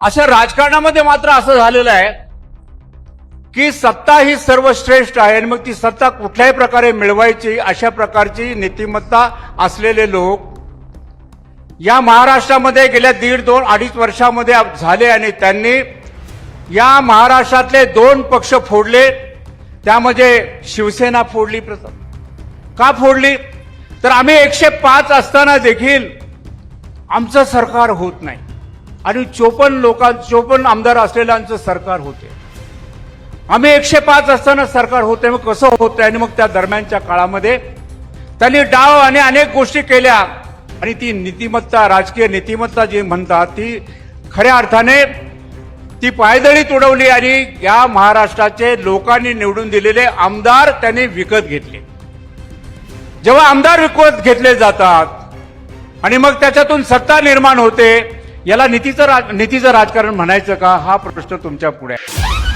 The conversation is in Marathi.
अशा राजकारणामध्ये मात्र असं झालेलं आहे की सत्ता ही सर्वश्रेष्ठ आहे आणि मग ती सत्ता कुठल्याही प्रकारे मिळवायची अशा प्रकारची नीतिमत्ता असलेले लोक या महाराष्ट्रामध्ये गेल्या दीड दोन अडीच वर्षामध्ये झाले आणि त्यांनी या महाराष्ट्रातले दोन पक्ष फोडले. त्यामध्ये शिवसेना फोडली प्रथम. का फोडली? तर आम्ही एकशे पाच असताना देखील आमचं सरकार होत नाही. आणि चोपन्न लोकां चोपन्न आमदार असलेल्यांचं सरकार होते. आम्ही एकशे पाच असताना सरकार होते मग कसं होतं आणि मग त्या दरम्यानच्या काळामध्ये त्यांनी डाव आणि अनेक गोष्टी केल्या. आणि ती नीतिमत्ता राजकीय नीतिमत्ता जी म्हणतात ती खऱ्या अर्थाने ती पायदळी तुडवली आणि या महाराष्ट्राचे लोकांनी निवडून दिलेले आमदार त्यांनी विकत घेतले. जेव्हा आमदार विकत घेतले जातात आणि मग त्याच्यातून सत्ता निर्माण होते याला नीतीचं राज नीतीचं राजकारण म्हणायचं का? हा प्रश्न तुमच्यापुढे आहे.